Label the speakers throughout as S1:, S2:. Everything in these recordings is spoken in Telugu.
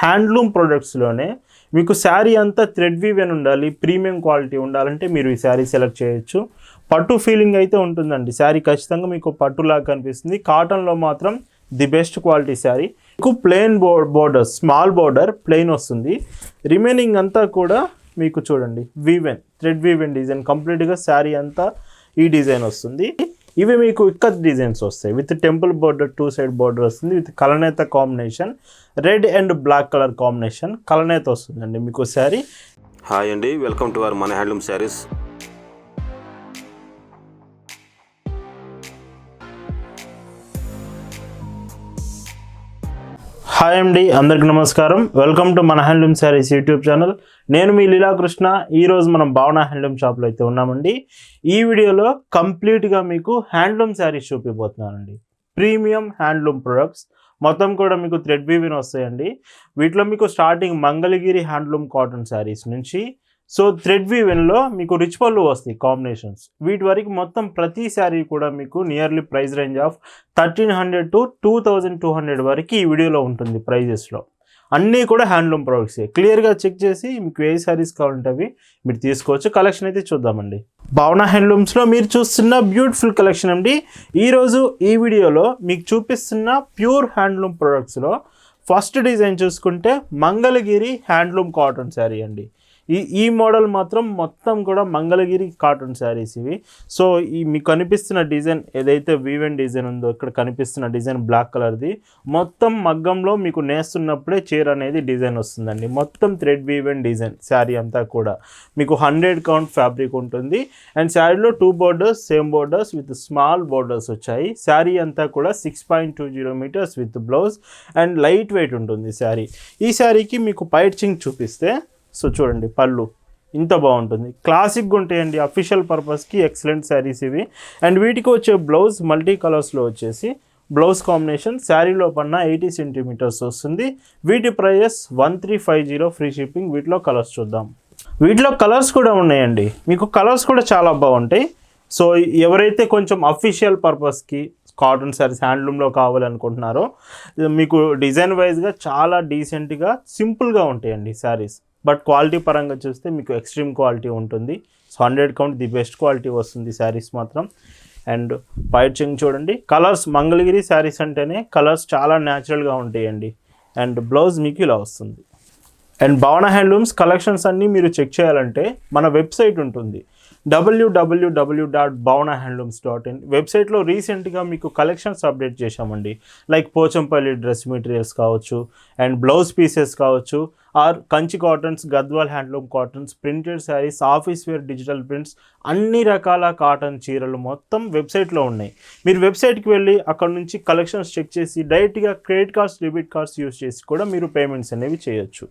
S1: హ్యాండ్లూమ్ ప్రొడక్ట్స్లోనే మీకు శారీ అంతా థ్రెడ్ వీవ్ అని ఉండాలి ప్రీమియం క్వాలిటీ ఉండాలంటే మీరు ఈ శారీ సెలెక్ట్ చేయొచ్చు. పట్టు ఫీలింగ్ అయితే ఉంటుందండి. శారీ ఖచ్చితంగా మీకు పట్టులాగా కనిపిస్తుంది. కాటన్లో మాత్రం ది బెస్ట్ క్వాలిటీ శారీ. మీకు ప్లెయిన్ బో బోర్డర్ స్మాల్ బోర్డర్ ప్లెయిన్ వస్తుంది. రిమైనింగ్ అంతా కూడా మీకు చూడండి వీవెన్ థ్రెడ్ వీవెన్ డిజైన్. కంప్లీట్గా శారీ అంతా ఈ డిజైన్ వస్తుంది. ఇవి మీకు ఇక్కత్ డిజైన్స్ వస్తాయి. With temple border two side border వస్తుంది. With కలనేత combination red and black colour combination కలనేత వస్తుందండి మీకు శారీ
S2: హాయ్ అండి వెల్కమ్ టు అవర్ మన హ్యాండ్లూమ్ శారీస్
S1: హాయ్ అండి అందరికి నమస్కారం. వెల్కమ్ టు మన హ్యాండ్లూమ్ శారీస్ యూట్యూబ్ ఛానల్. నేను మీ లీలాకృష్ణ. ఈరోజు మనం భావన హ్యాండ్లూమ్ షాప్లో అయితే ఉన్నామండి. ఈ వీడియోలో కంప్లీట్గా మీకు హ్యాండ్లూమ్ శారీస్ చూపిపోతున్నానండి ప్రీమియం హ్యాండ్లూమ్ ప్రొడక్ట్స్. మొత్తం కూడా మీకు థ్రెడ్ వీవిన్ వస్తాయండి. వీటిలో మీకు starting Mangalagiri handloom cotton saris నుంచి సో థ్రెడ్ వీవెన్లో మీకు రిచ్ పళ్ళు వస్తాయి కాంబినేషన్స్ వీటి వరకు మొత్తం ప్రతి శారీ కూడా మీకు nearly price range of thirteen hundred to two thousand two hundred వరకు ఈ వీడియోలో ఉంటుంది ప్రైజెస్లో అన్నీ కూడా హ్యాండ్లూమ్ ప్రొడక్ట్సే క్లియర్గా చెక్ చేసి మీకు ఏ శారీస్ కావాలంటే అవి మీరు తీసుకోవచ్చు. కలెక్షన్ అయితే చూద్దామండి. భావన హ్యాండ్లూమ్స్లో మీరు చూస్తున్న బ్యూటిఫుల్ కలెక్షన్ అండి. ఈరోజు ఈ వీడియోలో మీకు చూపిస్తున్న ప్యూర్ హ్యాండ్లూమ్ ప్రొడక్ట్స్లో ఫస్ట్ డిజైన్ చూసుకుంటే మంగళగిరి హ్యాండ్లూమ్ కాటన్ శారీ అండి. ఈ ఈ మోడల్ మాత్రం మొత్తం కూడా మంగళగిరి కాటన్ శారీస్ ఇవి. సో ఈ మీకు కనిపిస్తున్న డిజైన్ ఏదైతే వీవెన్ డిజైన్ ఉందో ఇక్కడ కనిపిస్తున్న డిజైన్ బ్లాక్ కలర్ది మొత్తం మగ్గంలో మీకు నేస్తున్నప్పుడే చీర అనేది డిజైన్ వస్తుందండి. మొత్తం థ్రెడ్ వీవెన్ డిజైన్ శారీ అంతా కూడా. మీకు హండ్రెడ్ కౌంట్ ఫ్యాబ్రిక్ ఉంటుంది. అండ్ శారీలో two borders same borders with small borders వచ్చాయి. శారీ అంతా కూడా six point two zero metres with blouse and light weight ఉంటుంది శారీ. ఈ శారీకి మీకు పైచింగ్ చూపిస్తే సో చూడండి పళ్ళు. ఇంత బాగుంటుంది. క్లాసిక్గా ఉంటాయండి. అఫీషియల్ పర్పస్కి ఎక్సలెంట్ శారీస్ ఇవి. అండ్ వీటికి వచ్చే బ్లౌజ్ మల్టీ కలర్స్లో వచ్చేసి బ్లౌజ్ కాంబినేషన్ శారీలో పన్న ఎయిటీ సెంటీమీటర్స్ వస్తుంది. వీటి prices one three five zero free shipping వీటిలో కలర్స్ చూద్దాం. వీటిలో కలర్స్ కూడా ఉన్నాయండి. మీకు కలర్స్ కూడా చాలా బాగుంటాయి. సో ఎవరైతే కొంచెం అఫీషియల్ పర్పస్కి కాటన్ శారీస్ హ్యాండ్లూమ్లో కావాలనుకుంటున్నారో మీకు డిజైన్ వైజ్గా చాలా డీసెంట్గా సింపుల్గా ఉంటాయండి శారీస్ బట్ క్వాలిటీ పరంగా చూస్తే మీకు ఎక్స్ట్రీమ్ క్వాలిటీ ఉంటుంది. So hundred count the best quality వస్తుంది శారీస్ మాత్రం. అండ్ పైచింగ్ చూడండి. కలర్స్ మంగళగిరి శారీస్ అంటేనే కలర్స్ చాలా న్యాచురల్గా ఉంటాయండి. అండ్ బ్లౌజ్ మీకు ఇలా వస్తుంది. అండ్ భవన హ్యాండ్లూమ్స్ కలెక్షన్స్ అన్నీ మీరు చెక్ చేయాలంటే మన వెబ్సైట్ ఉంటుంది. W W W dot Bhavana handlooms dot in వెబ్సైట్లో రీసెంట్గా మీకు కలెక్షన్స్ అప్డేట్ చేశామండి. లైక్ పోచంపల్లి డ్రెస్ మెటీరియల్స్ కావచ్చు అండ్ బ్లౌజ్ పీసెస్ కావచ్చు or Kanchi cottons Gadwal handloom cottons printed saris office wear digital prints అన్ని రకాల కాటన్ చీరలు మొత్తం వెబ్సైట్లో ఉన్నాయి. మీరు వెబ్సైట్కి వెళ్ళి అక్కడ నుంచి కలెక్షన్స్ చెక్ చేసి డైరెక్ట్గా credit cards debit cards use చేసి కూడా మీరు పేమెంట్స్ అనేవి చేయొచ్చు.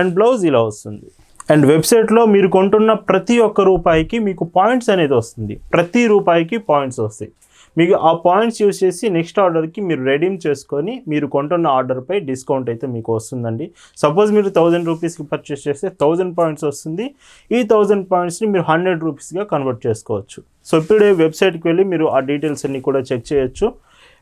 S1: అండ్ బ్లౌజ్ ఇలా వస్తుంది. అండ్ వెబ్సైట్లో మీరు కొంటున్న ప్రతి ఒక్క రూపాయికి మీకు పాయింట్స్ అనేది వస్తుంది. ప్రతి రూపాయికి పాయింట్స్ వస్తాయి. మీకు ఆ పాయింట్స్ యూస్ చేసి నెక్స్ట్ ఆర్డర్కి మీరు రెడీమ్ చేసుకొని మీరు కొంటున్న ఆర్డర్పై డిస్కౌంట్ అయితే మీకు వస్తుందండి. సపోజ్ మీరు థౌజండ్ రూపీస్కి పర్చేస్ చేస్తే థౌజండ్ పాయింట్స్ వస్తుంది. ఈ థౌజండ్ పాయింట్స్ని మీరు హండ్రెడ్ రూపీస్గా కన్వర్ట్ చేసుకోవచ్చు. సో ఇప్పుడే వెబ్సైట్కి వెళ్ళి మీరు ఆ డీటెయిల్స్ అన్ని కూడా చెక్ చేయొచ్చు.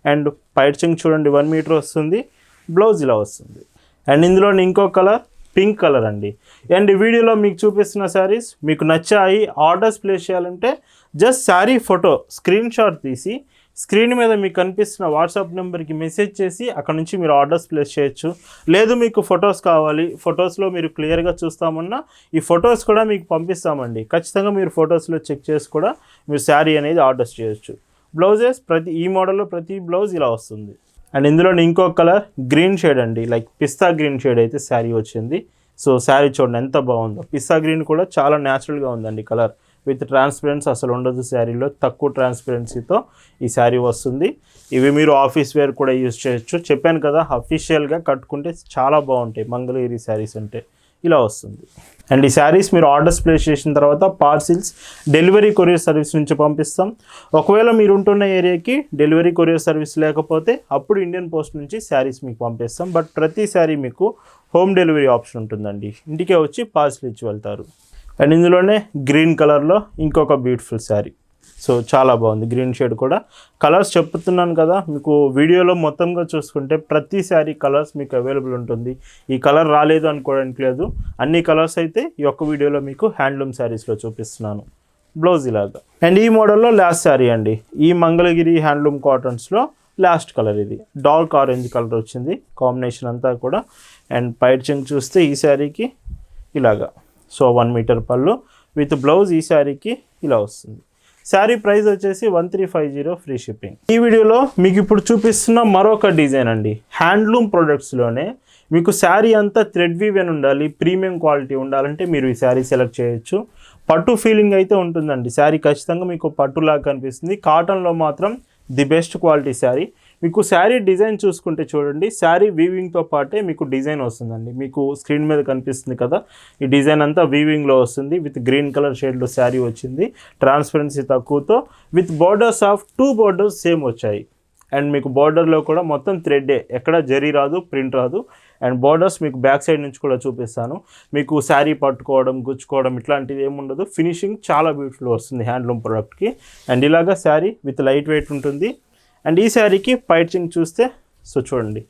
S1: అండ్ పైచింగ్ చూడండి వన్ మీటర్ వస్తుంది. బ్లౌజ్ ఇలా వస్తుంది. అండ్ ఇందులో ఇంకో కలర్ పింక్ కలర్ అండి. అండ్ వీడియోలో మీకు చూపిస్తున్న శారీస్ మీకు నచ్చాయి ఆర్డర్స్ ప్లేస్ చేయాలంటే just sari photo screenshot తీసి స్క్రీన్ మీద మీకు కనిపిస్తున్న వాట్సాప్ నెంబర్కి మెసేజ్ చేసి అక్కడ నుంచి మీరు ఆర్డర్స్ ప్లేస్ చేయొచ్చు. లేదు మీకు ఫొటోస్ కావాలి ఫొటోస్లో మీరు క్లియర్గా చూస్తామన్నా ఈ ఫొటోస్ కూడా మీకు పంపిస్తామండి. ఖచ్చితంగా మీరు ఫొటోస్లో చెక్ చేసి కూడా మీరు శారీ అనేది ఆర్డర్స్ చేయొచ్చు. బ్లౌజెస్ ప్రతి ఈ మోడల్లో ప్రతి బ్లౌజ్ ఇలా వస్తుంది. అండ్ ఇందులో ఇంకో కలర్ గ్రీన్ షేడ్ అండి. లైక్ పిస్తా గ్రీన్ షేడ్ అయితే శారీ వచ్చింది. సో శారీ చూడండి ఎంత బాగుందో. పిస్తా గ్రీన్ కూడా చాలా న్యాచురల్గా ఉందండి కలర్. విత్ ట్రాన్స్పరెన్స్ అసలు ఉండదు శారీలో. తక్కువ ట్రాన్స్పరెన్సీతో ఈ శారీ వస్తుంది. ఇవి మీరు ఆఫీస్ వేర్ కూడా యూజ్ చేయొచ్చు. చెప్పాను కదా అఫీషియల్గా కట్టుకుంటే చాలా బాగుంటాయి. మంగళగిరి శారీస్ అంటే ఇలా వస్తుంది. అండ్ ఈ శారీస్ మీరు ఆర్డర్స్ ప్లేస్ చేసిన తర్వాత పార్సిల్స్ డెలివరీ కొరియర్ సర్వీస్ నుంచి పంపిస్తాం. ఒకవేళ మీరు ఉంటున్న ఏరియాకి డెలివరీ కొరియర్ సర్వీస్ లేకపోతే అప్పుడు ఇండియన్ పోస్ట్ నుంచి శారీస్ మీకు పంపిస్తాం. బట్ ప్రతి శారీ మీకు హోమ్ డెలివరీ ఆప్షన్ ఉంటుందండి. ఇంటికే వచ్చి పార్సిల్ ఇచ్చి వెళ్తారు. అండ్ ఇందులోనే గ్రీన్ కలర్లో ఇంకొక బ్యూటిఫుల్ శారీ. సో చాలా బాగుంది. గ్రీన్ షేడ్ కూడా. కలర్స్ చెప్తున్నాను కదా మీకు వీడియోలో మొత్తంగా చూసుకుంటే ప్రతి శారీ కలర్స్ మీకు అవైలబుల్ ఉంటుంది. ఈ కలర్ రాలేదు అనుకోవడానికి లేదు. అన్ని కలర్స్ అయితే ఈ ఒక్క వీడియోలో మీకు హ్యాండ్లూమ్ శారీస్లో చూపిస్తున్నాను. బ్లౌజ్ ఇలాగా. అండ్ ఈ మోడల్లో లాస్ట్ శారీ అండి. ఈ మంగళగిరి హ్యాండ్లూమ్ కాటన్స్లో లాస్ట్ కలర్ ఇది. డార్క్ ఆరెంజ్ కలర్ వచ్చింది. కాంబినేషన్ అంతా కూడా. అండ్ పైడ్చింగ్ చూస్తే ఈ శారీకి ఇలాగా. సో వన్ మీటర్ పళ్ళు. విత్ బ్లౌజ్ ఈ శారీకి ఇలా వస్తుంది. శారీ ప్రైస్ వచ్చేసి one three five zero free shipping. ఈ వీడియోలో మీకు ఇప్పుడు చూపిస్తున్న మరొక డిజైన్ అండి. హ్యాండ్లూమ్ ప్రొడక్ట్స్లోనే మీకు శారీ అంతా థ్రెడ్ వీవెన్ ఉండాలి ప్రీమియం క్వాలిటీ ఉండాలంటే మీరు ఈ శారీ సెలెక్ట్ చేయొచ్చు. పట్టు ఫీలింగ్ అయితే ఉంటుందండి. శారీ ఖచ్చితంగా మీకు పట్టులాగా కనిపిస్తుంది. కాటన్లో మాత్రం ది బెస్ట్ క్వాలిటీ శారీ. మీకు శారీ డిజైన్ చూసుకుంటే చూడండి శారీ వీవింగ్తో పాటే మీకు డిజైన్ వస్తుందండి. మీకు స్క్రీన్ మీద కనిపిస్తుంది కదా ఈ డిజైన్ అంతా వీవింగ్లో వస్తుంది. విత్ గ్రీన్ కలర్ షేడ్లో శారీ వచ్చింది. Transparency తక్కువతో with borders of two borders same వచ్చాయి. అండ్ మీకు బార్డర్లో కూడా మొత్తం థ్రెడ్డే ఎక్కడ జరీ రాదు ప్రింట్ రాదు. అండ్ బార్డర్స్ మీకు బ్యాక్ సైడ్ నుంచి కూడా చూపిస్తాను. మీకు శారీ పట్టుకోవడం గుచ్చుకోవడం ఇట్లాంటిది ఏముండదు ఫినిషింగ్ చాలా బ్యూటిఫుల్ వస్తుంది హ్యాండ్లూమ్ ప్రోడక్ట్కి అండ్ ఇలాగా శారీ విత్ లైట్ వెయిట్ ఉంటుంది. అండ్ ఈ శారీకి పైచింగ్ చూస్తే సో చూడండి.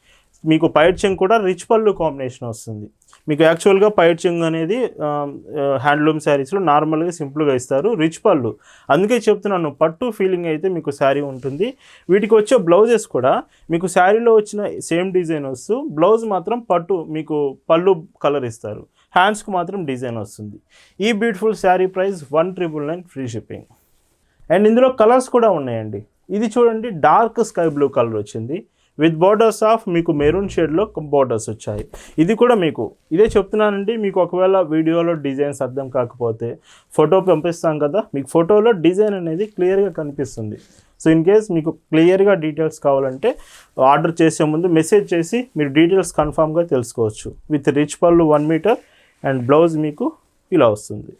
S1: మీకు పైచింగ్ కూడా రిచ్ పళ్ళు కాంబినేషన్ వస్తుంది. మీకు యాక్చువల్గా పైచింగ్ అనేది హ్యాండ్లూమ్ శారీస్లో నార్మల్గా సింపుల్గా ఇస్తారు రిచ్ పళ్ళు. అందుకే చెప్తున్నాను పట్టు ఫీలింగ్ అయితే మీకు శారీ ఉంటుంది. వీటికి వచ్చే బ్లౌజెస్ కూడా మీకు శారీలో వచ్చిన సేమ్ డిజైన్ వస్తూ బ్లౌజ్ మాత్రం పట్టు మీకు పళ్ళు కలర్ ఇస్తారు. హ్యాండ్స్కి మాత్రం డిజైన్ వస్తుంది. ఈ beautiful sari price one triple nine free shipping. And ఇందులో కలర్స్ కూడా ఉన్నాయండి. ఇది చూడండి డార్క్ స్కై బ్లూ కలర్ వచ్చింది. విత్ బార్డర్స్ ఆఫ్ మీకు మెరూన్ షేడ్లో బార్డర్స్ వచ్చాయి. ఇది కూడా మీకు ఇదే చెప్తున్నానండి మీకు ఒకవేళ వీడియోలో డిజైన్స్ అర్థం కాకపోతే ఫోటో పంపిస్తాం కదా మీకు ఫోటోలో డిజైన్ అనేది క్లియర్గా కనిపిస్తుంది. సో ఇన్ కేస్ మీకు క్లియర్గా డీటెయిల్స్ కావాలంటే ఆర్డర్ చేసే ముందు మెసేజ్ చేసి మీరు డీటెయిల్స్ కన్ఫామ్గా తెలుసుకోవచ్చు. విత్ రిచ్ పళ్ళు వన్ మీటర్ అండ్ బ్లౌజ్ మీకు ఇలా వస్తుంది.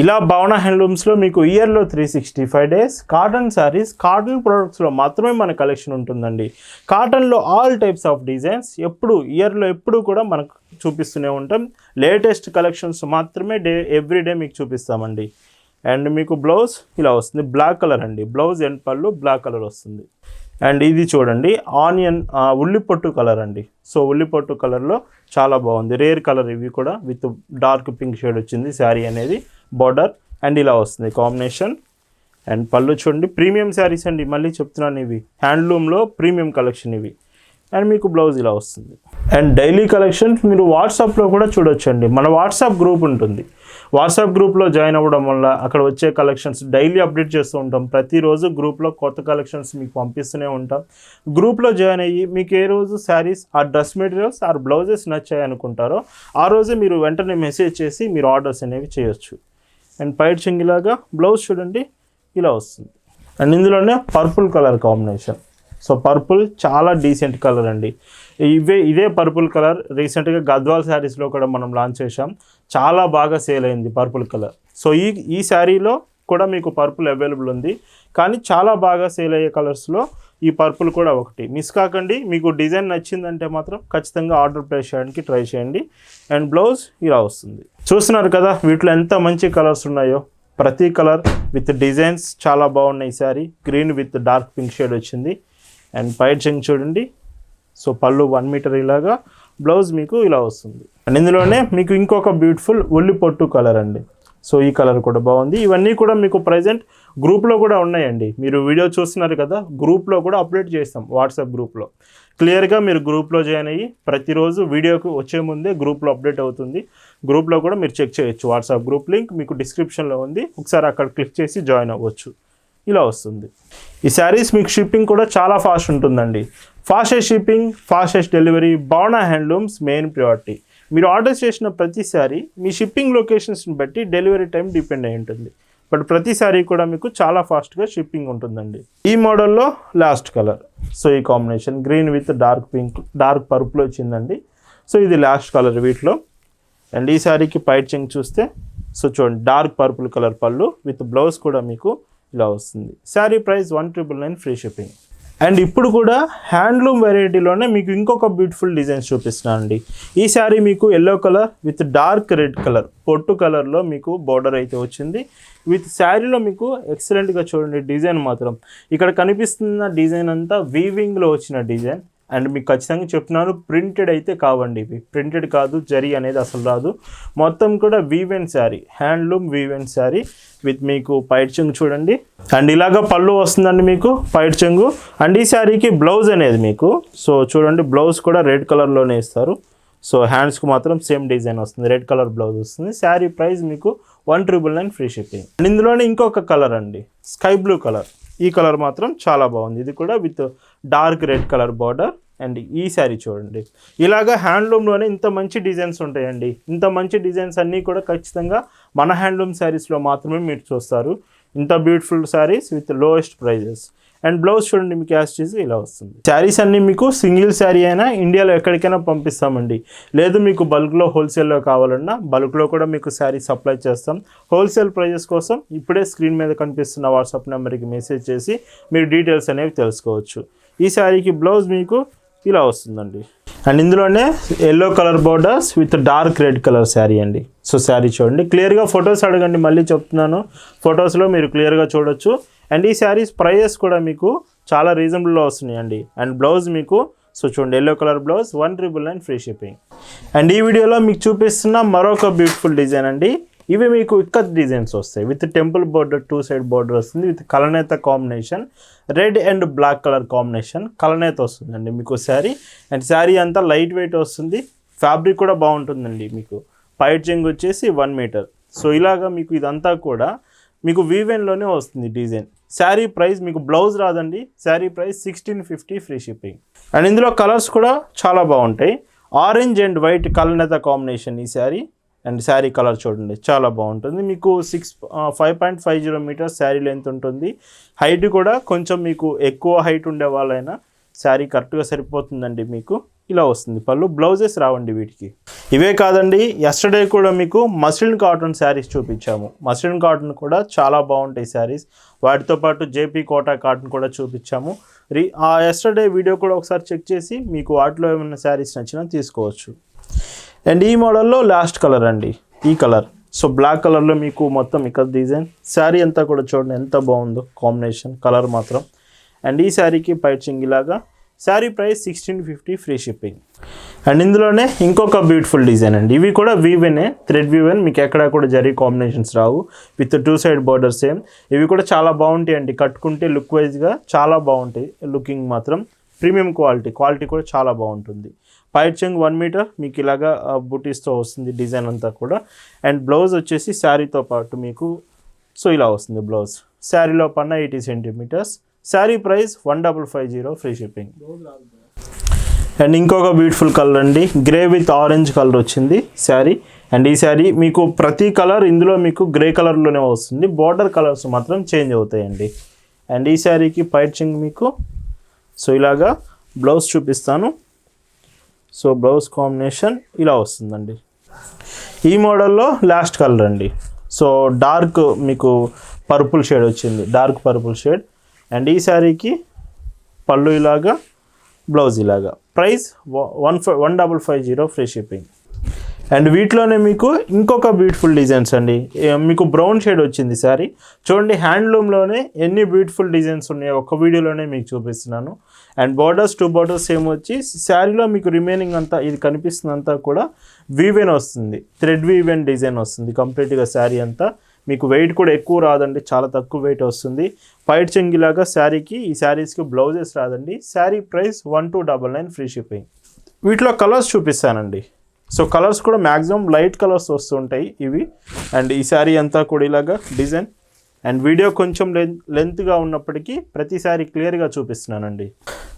S1: ఇలా భవన హ్యాండ్లూమ్స్లో మీకు ఇయర్లో three sixty five days cotton saris cotton ప్రొడక్ట్స్లో మాత్రమే మన కలెక్షన్ ఉంటుందండి. కాటన్లో ఆల్ టైప్స్ ఆఫ్ డిజైన్స్ ఎప్పుడు ఇయర్లో ఎప్పుడు కూడా మనకు చూపిస్తూనే ఉంటాం. లేటెస్ట్ కలెక్షన్స్ మాత్రమే డే ఎవ్రీ డే మీకు చూపిస్తామండి. అండ్ మీకు బ్లౌజ్ ఇలా వస్తుంది. బ్లాక్ కలర్ అండి. బ్లౌజ్ అండ్ పళ్ళు బ్లాక్ కలర్ వస్తుంది. అండ్ ఇది చూడండి. ఆనియన్ ఉల్లిపొట్టు కలర్ అండి. సో ఉల్లిపొట్టు కలర్లో చాలా బాగుంది. రేర్ కలర్ ఇవి కూడా విత్ డార్క్ పింక్ షేడ్ వచ్చింది. శారీ అనేది బార్డర్ అండ్ ఇలా వస్తుంది. కాంబినేషన్ అండ్ పళ్ళు చూడండి. ప్రీమియం శారీస్ అండి. మళ్ళీ చెప్తున్నాను ఇవి. హ్యాండ్లూమ్లో ప్రీమియం కలెక్షన్ ఇవి. అండ్ మీకు బ్లౌజ్ ఇలా వస్తుంది. అండ్ డైలీ కలెక్షన్స్ మీరు వాట్సాప్లో కూడా చూడొచ్చండి. మన వాట్సాప్ గ్రూప్ ఉంటుంది. వాట్సాప్ గ్రూప్లో జాయిన్ అవ్వడం వల్ల అక్కడ వచ్చే కలెక్షన్స్ డైలీ అప్డేట్ చేస్తూ ఉంటాం. ప్రతిరోజు గ్రూప్లో కొత్త కలెక్షన్స్ మీకు పంపిస్తూనే ఉంటాం. గ్రూప్లో జాయిన్ అయ్యి మీకు ఏ రోజు శారీస్ ఆ డ్రెస్ మెటీరియల్స్ ఆ బ్లౌజెస్ నచ్చాయి అనుకుంటారో ఆ రోజే మీరు వెంటనే మెసేజ్ చేసి మీరు ఆర్డర్స్ అనేవి చేయొచ్చు. అండ్ పైట్ చెంగిలాగా బ్లౌజ్ చూడండి ఇలా వస్తుంది. అండ్ ఇందులోనే purple colour combination. So purple చాలా డీసెంట్ కలర్ అండి. ఇవే ఇదే పర్పుల్ కలర్. రీసెంట్గా గద్వాల్ శారీస్లో కూడా మనం లాంచ్ చేసాం చాలా బాగా సేల్ అయింది పర్పుల్ కలర్. సో ఈ ఈ శారీలో కూడా మీకు పర్పుల్ అవైలబుల్ ఉంది. కానీ చాలా బాగా సేల్ అయ్యే కలర్స్లో ఈ పర్పుల్ కూడా ఒకటి. మిస్ కాకండి మీకు డిజైన్ నచ్చిందంటే మాత్రం ఖచ్చితంగా ఆర్డర్ ప్లేస్ చేయడానికి ట్రై చేయండి. అండ్ బ్లౌజ్ ఇలా వస్తుంది. చూస్తున్నారు కదా వీటిలో ఎంత మంచి కలర్స్ ఉన్నాయో. ప్రతి కలర్ విత్ డిజైన్స్ చాలా బాగున్నాయి ఈ green with dark pink shade వచ్చింది. అండ్ పైట్ చెంగ్ చూడండి. సో పళ్ళు వన్ మీటర్ ఇలాగా. బ్లౌజ్ మీకు ఇలా వస్తుంది. అండ్ ఇందులోనే మీకు ఇంకొక బ్యూటిఫుల్ ఒల్లి పొట్టు కలర్ అండి. సో ఈ కలర్ కూడా బాగుంది. ఇవన్నీ కూడా మీకు ప్రజెంట్ గ్రూప్లో కూడా ఉన్నాయండి. మీరు వీడియో చూస్తున్నారు కదా గ్రూప్లో కూడా అప్డేట్ చేస్తాం వాట్సాప్ గ్రూప్లో క్లియర్గా మీరు గ్రూప్లో జాయిన్ అయ్యి ప్రతిరోజు వీడియోకి వచ్చే ముందే గ్రూప్లో అప్డేట్ అవుతుంది. గ్రూప్లో కూడా మీరు చెక్ చేయొచ్చు. వాట్సాప్ గ్రూప్ లింక్ మీకు డిస్క్రిప్షన్లో ఉంది. ఒకసారి అక్కడ క్లిక్ చేసి జాయిన్ అవ్వచ్చు. ఇలా వస్తుంది. ఈ శారీస్ మీకు షిప్పింగ్ కూడా చాలా ఫాస్ట్ ఉంటుందండి. Fastest shipping fastest delivery Bhavana handlooms main priority మీరు ఆర్డర్ చేసిన ప్రతిసారి మీ షిప్పింగ్ లొకేషన్స్ని బట్టి డెలివరీ టైం డిపెండ్ అయి ఉంటుంది. బట్ ప్రతిసారి కూడా మీకు చాలా ఫాస్ట్గా షిప్పింగ్ ఉంటుందండి. ఈ మోడల్లో లాస్ట్ కలర్ సో ఈ combination green with dark pink dark purple వచ్చిందండి. సో ఇది లాస్ట్ కలర్ వీటిలో. అండ్ ఈ శారీకి పైట్ చెంగ్ చూస్తే సో చూడండి dark purple colour pallu with blouse కూడా మీకు ఇలా వస్తుంది. Sari price one triple nine free shipping and ఇప్పుడు కూడా హ్యాండ్లూమ్ వెరైటీలోనే మీకు ఇంకొక బ్యూటిఫుల్ డిజైన్స్ చూపిస్తున్నాను అండి. ఈ శారీ మీకు yellow colour with dark red colour పొట్టు కలర్లో మీకు బార్డర్ అయితే వచ్చింది. విత్ శారీలో మీకు ఎక్సలెంట్గా చూడండి డిజైన్ మాత్రం. ఇక్కడ కనిపిస్తున్న డిజైన్ అంతా వీవింగ్లో వచ్చిన డిజైన్. అండ్ మీకు ఖచ్చితంగా చెప్తున్నాను ప్రింటెడ్ అయితే కావండి ఇవి. ప్రింటెడ్ కాదు జరీ అనేది అసలు రాదు. మొత్తం కూడా woven sari handloom woven sari with మీకు పైట్ చెంగు చూడండి. అండ్ ఇలాగ పళ్ళు వస్తుందండి మీకు పైట్ చెంగు. అండ్ ఈ శారీకి బ్లౌజ్ అనేది మీకు. సో చూడండి బ్లౌజ్ కూడా రెడ్ కలర్లోనే ఇస్తారు. సో హ్యాండ్స్కి మాత్రం సేమ్ డిజైన్ వస్తుంది. రెడ్ కలర్ బ్లౌజ్ వస్తుంది. శారీ ప్రైస్ మీకు one triple nine free shipping and ఇందులోనే ఇంకొక కలర్ అండి. స్కై బ్లూ కలర్ ఈ కలర్ మాత్రం చాలా బాగుంది. ఇది కూడా with dark red colour border and ఈ శారీ చూడండి. ఇలాగా హ్యాండ్లూమ్లోనే ఇంత మంచి డిజైన్స్ ఉంటాయండి. ఇంత మంచి డిజైన్స్ అన్నీ కూడా ఖచ్చితంగా మన హ్యాండ్లూమ్ శారీస్లో మాత్రమే మీరు చూస్తారు. ఇంత beautiful saris with lowest prices. And blouse చూడండి మీకు యాజ్ చేసి ఇలా వస్తుంది. శారీస్ అన్నీ మీకు సింగిల్ శారీ అయినా ఇండియాలో ఎక్కడికైనా పంపిస్తామండి. లేదు మీకు బల్క్లో హోల్సేల్లో కావాలన్నా బల్క్లో కూడా మీకు శారీ సప్లై చేస్తాం. హోల్సేల్ ప్రైజెస్ కోసం ఇప్పుడే స్క్రీన్ మీద కనిపిస్తున్న వాట్సాప్ నెంబర్కి మెసేజ్ చేసి మీరు డీటెయిల్స్ అనేవి తెలుసుకోవచ్చు. ఈ శారీకి బ్లౌజ్ మీకు ఇలా వస్తుందండి. అండ్ ఇందులోనే yellow colour borders with dark red colour sari అండి. సో శారీ చూడండి. క్లియర్గా ఫొటోస్ అడగండి. మళ్ళీ చెప్తున్నాను. ఫొటోస్లో మీరు క్లియర్గా చూడొచ్చు. అండ్ ఈ శారీస్ ప్రైజెస్ కూడా మీకు చాలా రీజనబుల్లో వస్తున్నాయండి. అండ్ బ్లౌజ్ మీకు సో చూడండి yellow colour blouse one triple nine free shipping and ఈ వీడియోలో మీకు చూపిస్తున్న మరొక బ్యూటిఫుల్ డిజైన్ అండి. ఇవి మీకు ఇక్కత్ డిజైన్స్ వస్తాయి. With temple border two side border వస్తుంది. With కలనేత combination red and black colour combination కలనేత వస్తుందండి మీకు శారీ అండ్ శారీ అంతా లైట్ వెయిట్ వస్తుంది. ఫ్యాబ్రిక్ కూడా బాగుంటుందండి మీకు. పైచింగ్ వచ్చేసి వన్ మీటర్ సో ఇలాగా మీకు ఇదంతా కూడా మీకు వీవెన్లోనే వస్తుంది డిజైన్ శారీ ప్రైస్ మీకు బ్లౌజ్ రాదండి. Sari price sixteen fifty free shipping and ఇందులో కలర్స్ కూడా చాలా బాగుంటాయి. ఆరెంజ్ అండ్ వైట్ కలనేత కాంబినేషన్ ఈ శారీ. అండ్ శారీ కలర్ చూడండి చాలా బాగుంటుంది. మీకు six five point five zero metres sari length ఉంటుంది. హైట్ కూడా కొంచెం మీకు ఎక్కువ హైట్ ఉండే వాళ్ళైనా శారీ కరెక్ట్గా సరిపోతుందండి మీకు. ఇలా వస్తుంది. పళ్ళు బ్లౌజెస్ రావండి వీటికి. ఇవే కాదండి ఎస్టర్డే కూడా మీకు మస్లిన్ కాటన్ శారీస్ చూపించాము. మస్లిన్ కాటన్ కూడా చాలా బాగుంటాయి శారీస్ వాటితో పాటు జేపీ కోటా కాటన్ కూడా చూపించాము. రీ ఆ ఎస్టర్డే వీడియో కూడా ఒకసారి చెక్ చేసి మీకు వాటిలో ఏమైనా శారీస్ నచ్చినా తీసుకోవచ్చు. అండ్ ఈ మోడల్లో లాస్ట్ కలర్ అండి. ఈ కలర్ సో బ్లాక్ కలర్లో మీకు మొత్తం ఇక్కడ డిజైన్ శారీ అంతా కూడా చూడండి ఎంత బాగుందో కాంబినేషన్ కలర్ మాత్రం. అండ్ ఈ శారీకి పైచింగ్ ఇలాగా sari price sixteen fifty free shipping. And ఇందులోనే ఇంకొక బ్యూటిఫుల్ డిజైన్ అండి. ఇవి కూడా వీవెనే థ్రెడ్ వీవెన్ మీకు ఎక్కడ కూడా zari combinations Rao. With two side border same ఇవి కూడా చాలా బాగుంటాయి అండి. కట్టుకుంటే లుక్ వైజ్గా చాలా బాగుంటాయి. లుకింగ్ మాత్రం ప్రీమియం క్వాలిటీ క్వాలిటీ కూడా చాలా బాగుంటుంది. పైట్ చెంగ్ వన్ మీటర్ మీకు ఇలాగా బుటీస్తో వస్తుంది డిజైన్ అంతా కూడా. అండ్ బ్లౌజ్ వచ్చేసి శారీతో పాటు మీకు సో ఇలా వస్తుంది బ్లౌజ్ శారీలో పన్న eighty centimetres. Sari price one double five zero free shipping. And ఇంకొక బ్యూటిఫుల్ కలర్ అండి. గ్రే విత్ ఆరెంజ్ కలర్ వచ్చింది శారీ. అండ్ ఈ శారీ మీకు ప్రతి కలర్ ఇందులో మీకు గ్రే కలర్లోనే వస్తుంది. బార్డర్ కలర్స్ మాత్రం చేంజ్ అవుతాయండి. అండ్ ఈ శారీకి పైచింగ్ మీకు సో ఇలాగా బ్లౌజ్ చూపిస్తాను. సో బ్లౌజ్ కాంబినేషన్ ఇలా వస్తుందండి. ఈ మోడల్లో లాస్ట్ కలర్ అండి. సో డార్క్ మీకు పర్పుల్ షేడ్ వచ్చింది. Dark purple shade. అండ్ ఈ శారీకి పళ్ళు ఇలాగా బ్లౌజ్ ఇలాగా price one five one double five zero free shipping. And వీటిలోనే మీకు ఇంకొక బ్యూటిఫుల్ డిజైన్స్ అండి. మీకు బ్రౌన్ షేడ్ వచ్చింది సారీ చూడండి హ్యాండ్లూమ్లోనే ఎన్ని బ్యూటిఫుల్ డిజైన్స్ ఉన్నాయో ఒక వీడియోలోనే మీకు చూపిస్తున్నాను. And borders two borders same వచ్చి శారీలో మీకు రిమైనింగ్ అంతా ఇది కనిపిస్తుందంతా కూడా వీవెన్ వస్తుంది. థ్రెడ్ వీవెన్ డిజైన్ వస్తుంది. కంప్లీట్గా శారీ అంతా మీకు వెయిట్ కూడా ఎక్కువ రాదండి చాలా తక్కువ వెయిట్ వస్తుంది. పైట్ చెంగిలాగా శారీకి ఈ శారీస్కి బ్లౌజెస్ రాదండి. Sari price one two double nine free shipping వీటిలో కలర్స్ చూపిస్తానండి. సో కలర్స్ కూడా మ్యాక్సిమం లైట్ కలర్స్ వస్తుంటాయి ఇవి. అండ్ ఈ శారీ అంతా కూడా ఇలాగా డిజైన్. అండ్ వీడియో కొంచెం లెంత్ లెంత్గా ఉన్నప్పటికీ ప్రతిసారి క్లియర్గా చూపిస్తున్నానండి.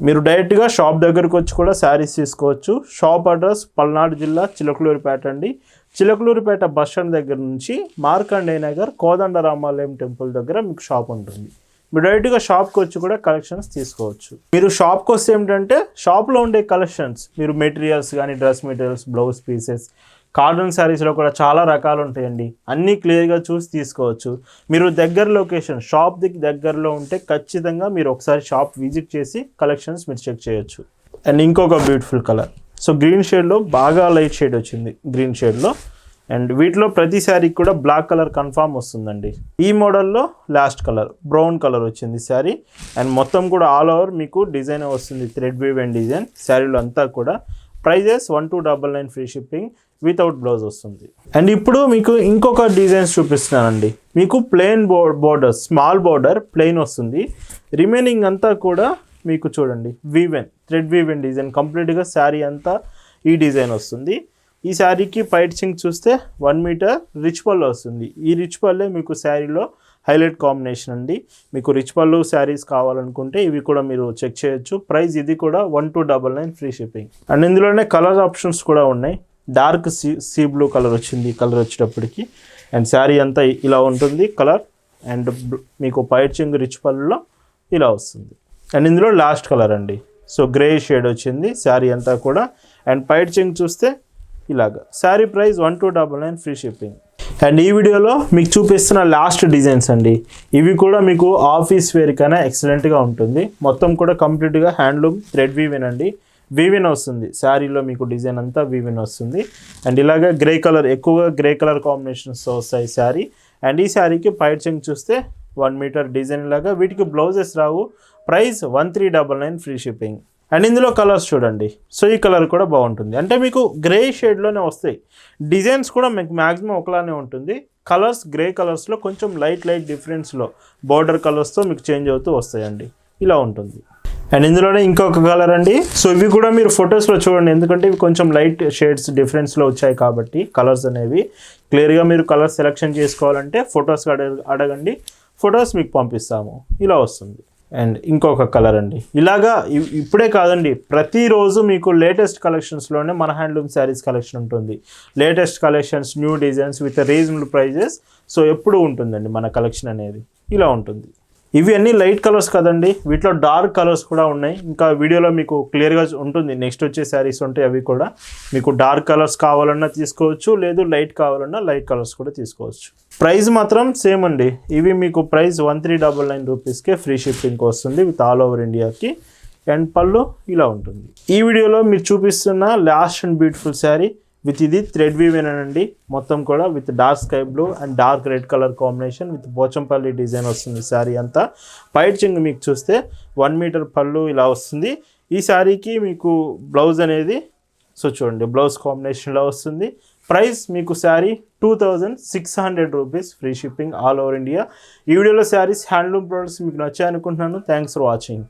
S1: మీరు డైరెక్ట్గా షాప్ దగ్గరకు వచ్చి కూడా శారీస్ తీసుకోవచ్చు. షాప్ అడ్రస్ పల్నాడు జిల్లా చిలకలూరిపేట అండి. చిలకలూరుపేట బస్ స్టాండ్ దగ్గర నుంచి మార్కండేయ నగర్ కోదండ రామాలయం టెంపుల్ దగ్గర మీకు షాప్ ఉంటుంది. మీరు డైరెక్ట్గా షాప్కి వచ్చి కూడా కలెక్షన్స్ తీసుకోవచ్చు. మీరు షాప్కి వస్తే ఏంటంటే షాప్లో ఉండే కలెక్షన్స్ మీరు మెటీరియల్స్ కానీ dress materials blouse pieces cotton శారీస్లో కూడా చాలా రకాలు ఉంటాయండి. అన్నీ క్లియర్గా చూసి తీసుకోవచ్చు. మీరు దగ్గర లొకేషన్ షాప్ దిగ్ దగ్గరలో ఉంటే ఖచ్చితంగా మీరు ఒకసారి షాప్ విజిట్ చేసి కలెక్షన్స్ మీరు చెక్ చేయొచ్చు. అండ్ ఇంకొక బ్యూటిఫుల్ కలర్. సో గ్రీన్ షేడ్లో బాగా లైట్ షేడ్ వచ్చింది గ్రీన్ షేడ్లో. అండ్ వీటిలో ప్రతి శారీకి కూడా బ్లాక్ కలర్ కన్ఫామ్ వస్తుందండి. ఈ మోడల్లో లాస్ట్ కలర్ బ్రౌన్ కలర్ వచ్చింది శారీ. అండ్ మొత్తం కూడా ఆల్ ఓవర్ మీకు డిజైన్ వస్తుంది థ్రెడ్ వేవ్ అండ్ డిజైన్. శారీలో అంతా కూడా prices one two double nine free shipping without blouse వస్తుంది. అండ్ ఇప్పుడు మీకు ఇంకొక డిజైన్స్ చూపిస్తున్నానండి. మీకు ప్లెయిన్ బో బోర్డర్ స్మాల్ బోర్డర్ ప్లెయిన్ వస్తుంది. రిమైనింగ్ అంతా కూడా మీకు చూడండి వీవెన్. Thread woven design. కంప్లీట్గా శారీ అంతా ఈ డిజైన్ వస్తుంది. ఈ శారీకి పైట్ చింగ్ చూస్తే వన్ మీటర్ రిచ్ పళ్ళు వస్తుంది. ఈ రిచ్ పళ్ళే మీకు శారీలో హైలైట్ కాంబినేషన్ అండి. మీకు రిచ్ పళ్ళు శారీస్ కావాలనుకుంటే ఇవి కూడా మీరు చెక్ చేయొచ్చు. ప్రైస్ ఇది కూడా one two double nine free shipping. And ఇందులోనే కలర్ ఆప్షన్స్ కూడా ఉన్నాయి. Dark sea sea blue colour వచ్చింది కలర్ వచ్చేటప్పటికి. అండ్ శారీ అంతా ఇలా ఉంటుంది కలర్. అండ్ మీకు పైట్ చింగ్ రిచ్ పళ్ళులో ఇలా వస్తుంది. అండ్ ఇందులో లాస్ట్ కలర్ అండి. సో గ్రే షేడ్ వచ్చింది శారీ అంతా కూడా. అండ్ పైట్ చింగ్ చూస్తే ఇలాగా. Sari price one two double nine free shipping. And ఈ వీడియోలో మీకు చూపిస్తున్న లాస్ట్ డిజైన్స్ అండి. ఇవి కూడా మీకు ఆఫీస్ వేర్ కన్నా ఎక్సలెంట్గా ఉంటుంది. మొత్తం కూడా కంప్లీట్గా హ్యాండ్లూమ్ థ్రెడ్ వీవిన్ అండి. వీవిన్ వస్తుంది. శారీలో మీకు డిజైన్ అంతా వీవిన్ వస్తుంది. అండ్ ఇలాగ గ్రే కలర్ ఎక్కువగా గ్రే కలర్ కాంబినేషన్స్ వస్తాయి శారీ. అండ్ ఈ శారీకి పైట్ చెంగ్ చూస్తే వన్ మీటర్ డిజైన్ లాగా. వీటికి blouses Rao. Price one three double nine free shipping. And ఇందులో కలర్స్ చూడండి. సో ఈ కలర్ కూడా బాగుంటుంది. అంటే మీకు గ్రే షేడ్లోనే వస్తాయి. డిజైన్స్ కూడా మీకు మ్యాక్సిమం ఒకలానే ఉంటుంది. కలర్స్ గ్రే కలర్స్లో కొంచెం లైట్ లైట్ డిఫరెన్స్లో బార్డర్ కలర్స్తో మీకు చేంజ్ అవుతూ వస్తాయండి. ఇలా ఉంటుంది. అండ్ ఇందులోనే ఇంకొక కలర్ అండి. సో ఇవి కూడా మీరు ఫొటోస్లో చూడండి. ఎందుకంటే ఇవి కొంచెం లైట్ షేడ్స్ డిఫరెన్స్లో వచ్చాయి కాబట్టి కలర్స్ అనేవి. క్లియర్గా మీరు కలర్ సెలెక్షన్ చేసుకోవాలంటే ఫొటోస్ అడగ అడగండి. ఫొటోస్ మీకు పంపిస్తాము. ఇలా వస్తుంది. అండ్ ఇంకొక కలర్ అండి. ఇలాగా ఇప్పుడే కాదండి. ప్రతిరోజు మీకు లేటెస్ట్ కలెక్షన్స్లోనే మన హ్యాండ్లూమ్ శారీస్ కలెక్షన్ ఉంటుంది. Latest collections new designs with reasonable prices. So ఎప్పుడు ఉంటుందండి మన కలెక్షన్ అనేది? ఇలా ఉంటుంది. ఇవి లైట్ కలర్స్ కదండి. వీటిలో డార్క్ కలర్స్ కూడా ఉన్నాయి. ఇంకా వీడియోలో మీకు క్లియర్గా ఉంటుంది. నెక్స్ట్ వచ్చే శారీస్ ఉంటాయి అవి కూడా మీకు డార్క్ కలర్స్ కావాలన్నా తీసుకోవచ్చు లేదు లైట్ కావాలన్నా లైట్ కలర్స్ కూడా తీసుకోవచ్చు. ప్రైస్ మాత్రం సేమ్ అండి. ఇవి మీకు price one three double nine రూపీస్కే ఫ్రీ షిప్పింగ్ వస్తుంది. విత్ ఆల్ ఓవర్ ఇండియాకి అండ్ పళ్ళు ఇలా ఉంటుంది. ఈ వీడియోలో మీరు చూపిస్తున్న last and beautiful sari with ఇది థ్రెడ్ అండి మొత్తం కూడా with dark sky blue and dark red colour combination with Pochampally design వస్తుంది శారీ అంతా. పైట్ మీకు చూస్తే వన్ మీటర్ పళ్ళు ఇలా వస్తుంది. ఈ శారీకి మీకు బ్లౌజ్ అనేది సో చూడండి బ్లౌజ్ కాంబినేషన్లో వస్తుంది. ప్రైస్ మీకు sari two thousand six hundred rupees free shipping all over India ఈ వీడియోలో శారీస్ హ్యాండ్లూమ్ ప్రొడక్ట్స్ మీకు నచ్చాయనుకుంటున్నాను. Thanks for watching